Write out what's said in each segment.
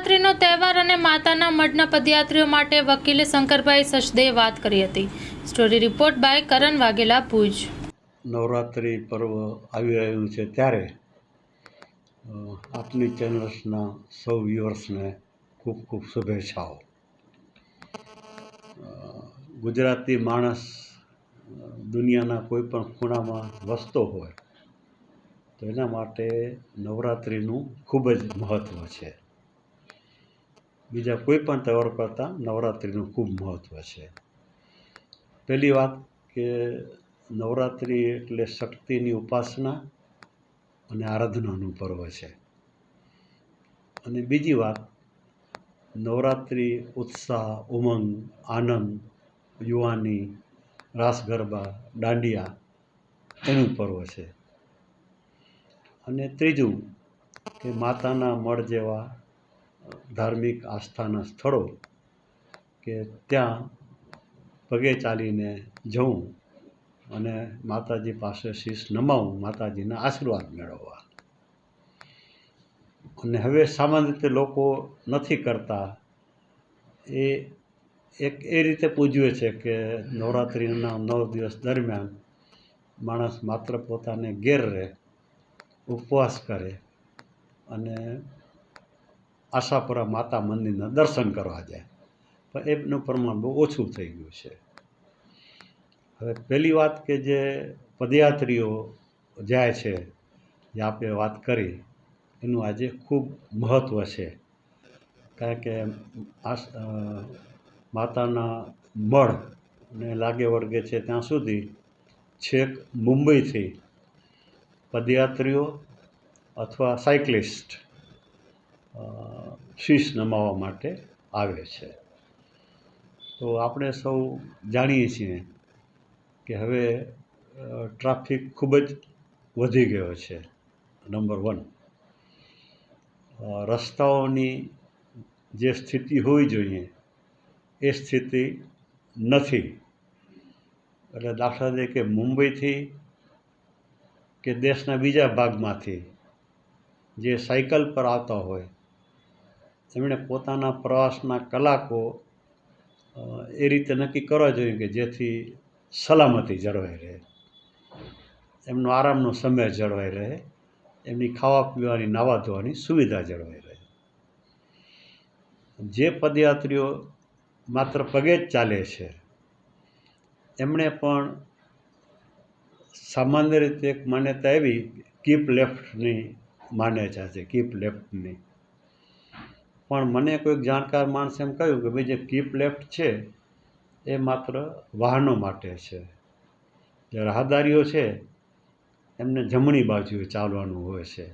નવરાત્રિનો તહેવાર અને માતાના મઢના પદયાત્રીઓ માટે વકીલે શંકરભાઈ સચદેએ વાત કરી હતી. Story report by Karan Vaghela Bhuj. Navratri પર્વ આવી રહ્યું છે ત્યારે આપની ચેનલ્સના સૌ વ્યુઅર્સને ખૂબ ખૂબ શુભેચ્છાઓ. ગુજરાતી માણસ દુનિયાના કોઈ પણ ખૂણામાં વસતો હોય, તો એના માટે નવરાત્રિનું ખૂબ જ મહત્ત્વ છે. બીજા કોઈ પણ તહેવાર કરતાં નવરાત્રિનું ખૂબ મહત્ત્વ છે. પહેલી વાત કે નવરાત્રિ એટલે શક્તિની ઉપાસના અને આરાધનાનું પર્વ છે. અને બીજી વાત, નવરાત્રિ ઉત્સાહ, ઉમંગ, આનંદ, યુવાની, રાસ ગરબા, દાંડિયા એનું પર્વ છે. અને ત્રીજું કે માતાના મળ જેવા ધાર્મિક આસ્થાના સ્થળો કે ત્યાં પગે ચાલીને જવું અને માતાજી પાસે શીશ નમાવું, માતાજીના આશીર્વાદ મેળવવા. અને હવે સામાન્ય રીતે લોકો નથી કરતા. એ એક એ રીતે પૂજવે છે કે નવરાત્રિના નવ દિવસ દરમિયાન માણસ માત્ર પોતાને ઘેર રહે, ઉપવાસ કરે અને આશાપુરા માતા મંદિરના દર્શન કરવા જાય. પણ એનું પ્રમાણ બહુ ઓછું થઈ ગયું છે. હવે પહેલી વાત કે જે પદયાત્રીઓ જાય છે, જે આપણે વાત કરી, એનું આજે ખૂબ મહત્ત્વ છે. કારણ કે આ માતાના મળ ને લાગે વળગે છે ત્યાં સુધી છેક મુંબઈથી પદયાત્રીઓ અથવા સાયકલિસ્ટ શીશ નમાવવા માટે આવે છે. તો આપણે સૌ જાણીએ છીએ કે હવે ટ્રાફિક ખૂબ જ વધી ગયો છે, નંબર વન. રસ્તાઓની જે સ્થિતિ હોવી જોઈએ, એ સ્થિતિ નથી. એટલે દાખલા તરીકે મુંબઈથી કે દેશના બીજા ભાગમાંથી જે સાયકલ પર આવતા હોય એમણે પોતાના પ્રવાસના કલાકો એ રીતે નક્કી કરવા જોઈએ કે જેથી સલામતી જળવાઈ રહે. એમનો આરામનો સમય જળવાઈ રહે. એમની ખાવા પીવાની નાવા ધોવાની સુવિધા જળવાઈ રહે. જે પદયાત્રીઓ માત્ર પગે જ ચાલે છે, એમણે પણ સામાન્ય રીતે એક માન્યતા એવી, કીપ લેફ્ટની માન્યતા છે, કીપ લેફ્ટની. પણ મને કોઈક જાણકાર માણસે એમ કહ્યું કે ભાઈ જે કીપ લેફ્ટ છે, એ માત્ર વાહનો માટે છે. જે રાહદારીઓ છે, એમને જમણી બાજુએ ચાલવાનું હોય છે.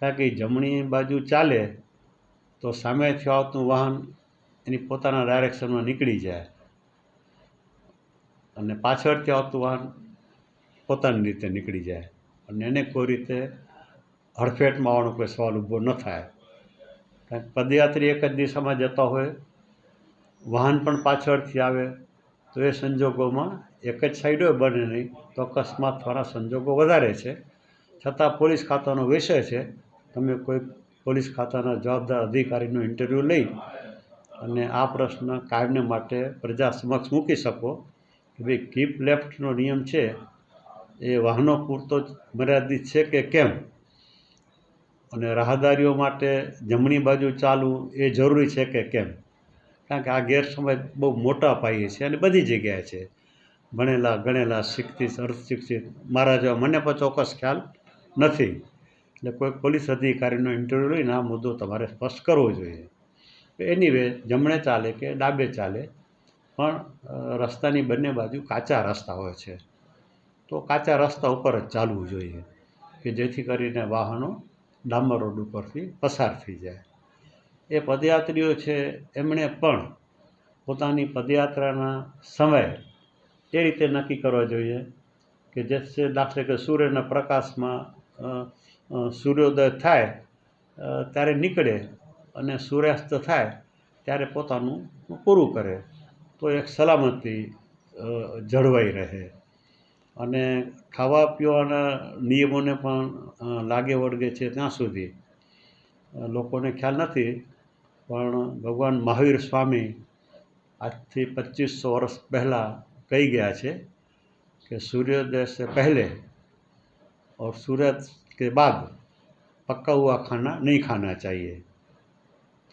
કારણ કે જમણી બાજુ ચાલે, તો સામેથી આવતું વાહન એની પોતાના ડાયરેક્શનમાં નીકળી જાય. અને પાછળથી આવતું વાહન પોતાની રીતે નીકળી જાય. અને એને કોઈ રીતે હડફેટમાં આવવાનો કોઈ સવાલ ઊભો ન થાય. કારણ કે પદયાત્રી એક જ દિશામાં જતા હોય, વાહન પણ પાછળથી આવે, તો એ સંજોગોમાં એક જ સાઈડ હોય બને નહીં, તો અકસ્માત થવાના સંજોગો વધારે છે. છતાં પોલીસ ખાતાનો વિષય છે, તમે કોઈ પોલીસ ખાતાના જવાબદાર અધિકારીનો ઇન્ટરવ્યૂ લઈ અને આ પ્રશ્ન કાયમને માટે પ્રજા સમક્ષ મૂકી શકો કે ભાઈ કીપ લેફ્ટનો નિયમ છે, એ વાહનો પૂરતો જ મર્યાદિત છે કે કેમ? અને રાહદારીઓ માટે જમણી બાજુ ચાલવું એ જરૂરી છે કે કેમ? કારણ કે આ ગેરસમજ બહુ મોટા પાયે છે અને બધી જગ્યાએ છે. ભણેલા, ગણેલા, શિક્ષિત અર્ધશિક્ષિત મારા જેવા મને પણ ચોક્કસ ખ્યાલ નથી. એટલે કોઈ પોલીસ અધિકારીનો ઇન્ટરવ્યૂ લઈને આ મુદ્દો તમારે સ્પષ્ટ કરવો જોઈએ. એની વે જમણે ચાલે કે ડાબે ચાલે, પણ રસ્તાની બંને બાજુ કાચા રસ્તા હોય છે. તો કાચા રસ્તા ઉપર જ ચાલવું જોઈએ કે જેથી કરીને વાહનો ડામર રોડ ઉપરથી પસાર થઈ જાય. એ પદયાત્રીઓ છે, એમણે પણ પોતાની પદયાત્રાના સમય એ રીતે નક્કી કરવા જોઈએ કે જે દાખલે કે સૂર્યના પ્રકાશમાં સૂર્યોદય થાય ત્યારે નીકળે અને સૂર્યાસ્ત થાય ત્યારે પોતાનું પૂરું કરે. તો એક સલામતી જળવાઈ રહે. અને ખાવા પીવાના નિયમોને પણ અ, લાગે વળગે છે ત્યાં સુધી અ, અ, લોકોને ખ્યાલ નથી પણ ભગવાન મહાવીર સ્વામી આજથી પચીસો વર્ષ પહેલાં કહી ગયા છે કે સૂર્યોદય સે પહેલે और सूरज के बाद पका हुआ खाना नहीं खाना चाहिए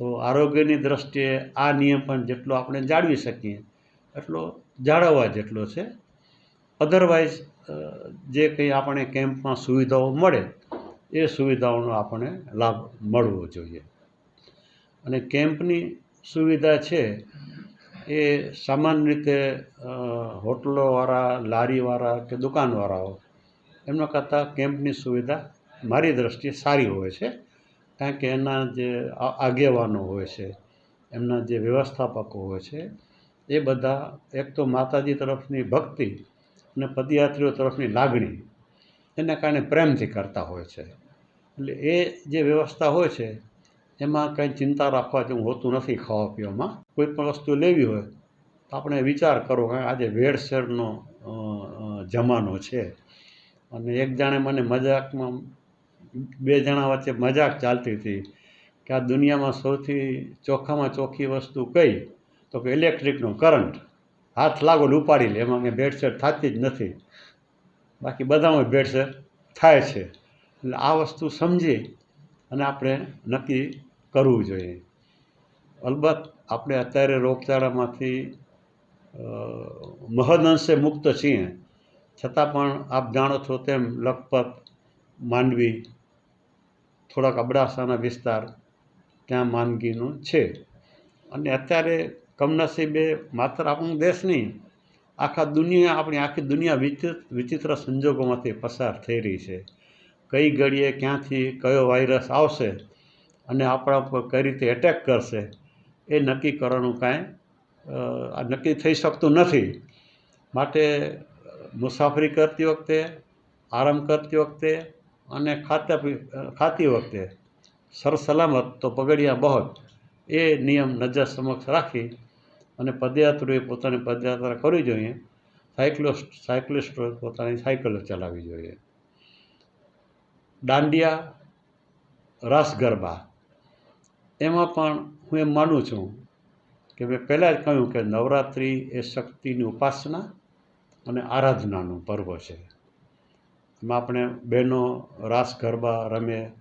તો આરોગ્યની દ્રષ્ટિએ આ નિયમ પણ જેટલો આપણે જાળવી શકીએ એટલો જાળવવા જેટલો છે અધરવાઇઝ જે કંઈ આપણે કેમ્પમાં સુવિધાઓ મળે, એ સુવિધાઓનો આપણે લાભ મળવો જોઈએ. અને કેમ્પની સુવિધા છે, એ સામાન્ય રીતે હોટલોવાળા, લારીવાળા કે દુકાનવાળાઓ, એમના કરતાં કેમ્પની સુવિધા મારી દ્રષ્ટિએ સારી હોય છે. કારણ કે એના જે આગેવાનો હોય છે, એમના જે વ્યવસ્થાપકો હોય છે, એ બધા, એક તો માતાજી તરફની ભક્તિ અને પદયાત્રીઓ તરફની લાગણી એના કારણે પ્રેમથી કરતા હોય છે. એટલે એ જે વ્યવસ્થા હોય છે એમાં કંઈ ચિંતા રાખવા જેવું હોતું નથી ખાવા પીવામાં. કોઈ પણ વસ્તુ લેવી હોય તો આપણે વિચાર કરો કે આજે અ, જમાનો છે. અને એક જાણે મને મજાકમાં બે જણા વચ્ચે મજાક ચાલતી હતી કે આ દુનિયામાં સૌથી ચોખ્ખામાં ચોખ્ખી વસ્તુ કઈ? તો કે ઇલેક્ટ્રિકનો કરંટ હાથ લાગો ને ઉપાડી લે, એમાં કંઈ ભેળસેળ થતી જ નથી. બાકી બધામાં ભેળસેળ થાય છે. એટલે આ વસ્તુ સમજી અને આપણે નક્કી કરવું જોઈએ. અલબત્ત આપણે અત્યારે રોગચાળામાંથી મહદઅંશે મુક્ત છીએ. છતાં પણ આપ જાણો છો તેમ લખપત, માંડવી, થોડાક અબડાસાના વિસ્તાર ત્યાં માંદગીનું છે. અને અત્યારે કમનસીબે માત્ર આપણો દેશ નહીં, આખા દુનિયા, આપણી આખી દુનિયા વિચિત્ર સંજોગોમાંથી પસાર થઈ રહી છે. કઈ ઘડીએ ક્યાંથી કયો વાયરસ આવશે અને આપણા ઉપર કઈ રીતે એટેક કરશે, એ નક્કી કરવાનું કાંઈ નક્કી થઈ શકતું નથી. માટે મુસાફરી કરતી વખતે, આરામ કરતી વખતે અને ખાતા ખાતી વખતે સરસલામત તો પગડિયા બહોત, એ નિયમ નજર સમક્ષ રાખી અને પદયાત્રીઓએ પોતાની પદયાત્રા કરવી જોઈએ. સાયક્લોસ્ટ પોતાની સાયકલો ચલાવવી જોઈએ. દાંડિયા, રાસ ગરબા. એમાં પણ હું એમ માનું છું કે મેં પહેલાં જ કહ્યું કે નવરાત્રિ એ શક્તિની ઉપાસના અને આરાધનાનું પર્વ છે. એમાં આપણે બહેનો રાસ ગરબા રમે,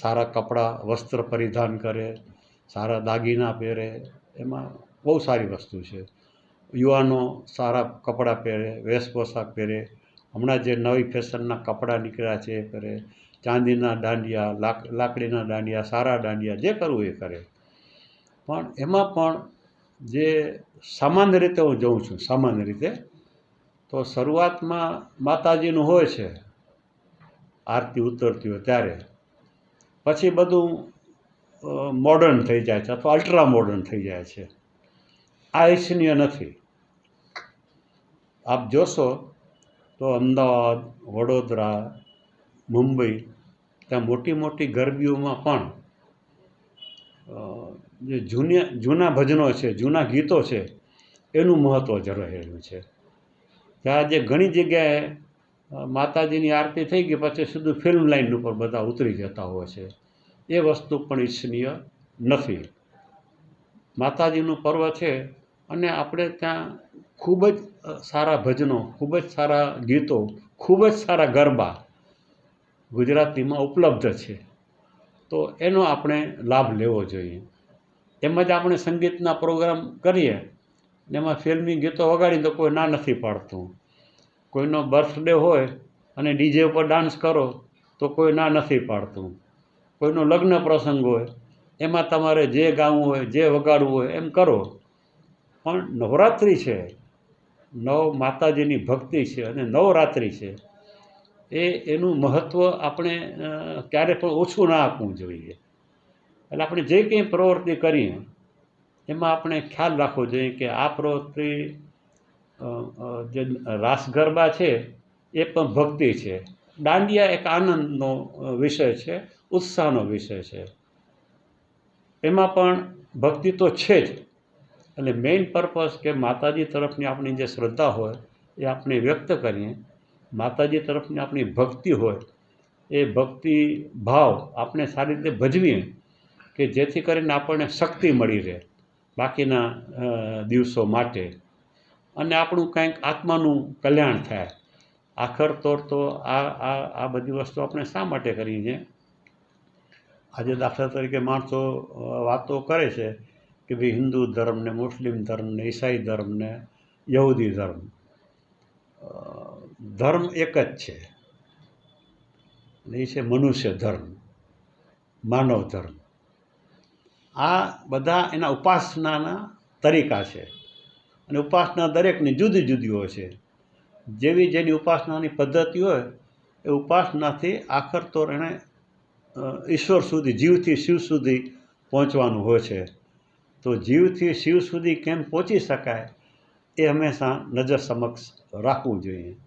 સારા કપડાં, વસ્ત્ર પરિધાન કરે, સારા દાગીના પહેરે, એમાં બહુ સારી વસ્તુ છે. યુવાનો સારા કપડાં પહેરે, વેશ પોશાક પહેરે, હમણાં જે નવી ફેશનના કપડાં નીકળ્યા છે એ પહેરે ચાંદીના દાંડિયા, લાક, લાકડીના દાંડિયા, સારા દાંડિયા, જે કરવું એ કરે. પણ એમાં પણ જે સામાન્ય રીતે હું જોઉં છું, સામાન્ય રીતે, તો શરૂઆતમાં માતાજીનું હોય છે, આરતી ઉતરતી હોય ત્યારે. પછી બધું મોડર્ન થઈ જાય છે અથવા અલ્ટ્રા મોડર્ન થઈ જાય છે. આ ઈચ્છનીય નથી. આપ જોશો તો અમદાવાદ, વડોદરા, મુંબઈ ત્યાં મોટી મોટી ગરબીઓમાં પણ જે જૂની જૂના ભજનો છે, જૂના ગીતો છે, એનું મહત્ત્વ જ છે. ત્યાં જે ઘણી જગ્યાએ માતાજીની આરતી થઈ ગઈ, પછી સીધું ફિલ્મ લાઈન ઉપર બધા ઉતરી જતા હોય છે. એ વસ્તુ પણ ઈચ્છનીય નથી. માતાજીનું પર્વ છે અને આપણે ત્યાં ખૂબ જ સારા ભજનો, ખૂબ જ સારા ગીતો, ખૂબ જ સારા ગરબા ગુજરાતીમાં ઉપલબ્ધ છે. તો એનો આપણે લાભ લેવો જોઈએ. એમ જ આપણે સંગીતના પ્રોગ્રામ કરીએ એમાં ફિલ્મી ગીતો વગાડી તો કોઈ ના નથી પાડતું. કોઈનો બર્થડે હોય અને ડીજે ઉપર ડાન્સ કરો, તો કોઈ ના નથી પાડતું. કોઈનો લગ્ન પ્રસંગ હોય, એમાં તમારે જે ગાવું હોય, જે વગાડવું હોય, એમ કરો. પણ નવરાત્રિ છે. નવ માતાજીની ભક્તિ છે અને નવરાત્રિ છે. એ, એનું મહત્ત્વ આપણે ક્યારે પણ ઓછું ના આપવું જોઈએ. એટલે આપણે જે કંઈ પ્રવૃત્તિ કરીએ, એમાં આપણે ખ્યાલ રાખવો જોઈએ કે આ પ્રવૃત્તિ જે રાસ ગરબા છે, એ પણ ભક્તિ છે. દાંડિયા એક આનંદનો વિષય છે, ઉત્સાહનો વિષય છે. એમાં પણ ભક્તિ તો છે જ. એટલે મેઇન પર્પઝ કે માતાજી તરફની આપણી જે શ્રદ્ધા હોય, એ આપણે વ્યક્ત કરીએ. માતાજી તરફની આપણી ભક્તિ હોય, એ ભક્તિ ભાવ આપણે સારી રીતે ભજવીએ કે જેથી કરીને આપણને શક્તિ મળી રહે બાકીના દિવસો માટે. અને આપણું કંઈક આત્માનું કલ્યાણ થાય. આખર તોર તો આ આ આ બધી વસ્તુ આપણે શા માટે કરીએ છીએ? આજે દાખલા તરીકે માણસો વાતો કરે છે કે ભાઈ હિન્દુ ધર્મ ને મુસ્લિમ ધર્મ ને ઈસાઈ ધર્મ ને યહૂદી ધર્મ. ધર્મ એક જ છે. અને એ છે મનુષ્ય ધર્મ, માનવ ધર્મ. આ બધા એના ઉપાસનાના તરીકા છે. અને ઉપાસના દરેકની જુદી જુદી હોય છે. જેવી જેની ઉપાસનાની પદ્ધતિ હોય, એ ઉપાસનાથી આખર તો એણે ઈશ્વર સુધી, જીવથી શિવ સુધી પહોંચવાનું હોય છે. તો જીવથી શિવ સુધી કેમ પહોંચી શકાય એ હંમેશા નજર સમક્ષ રાખવું જોઈએ.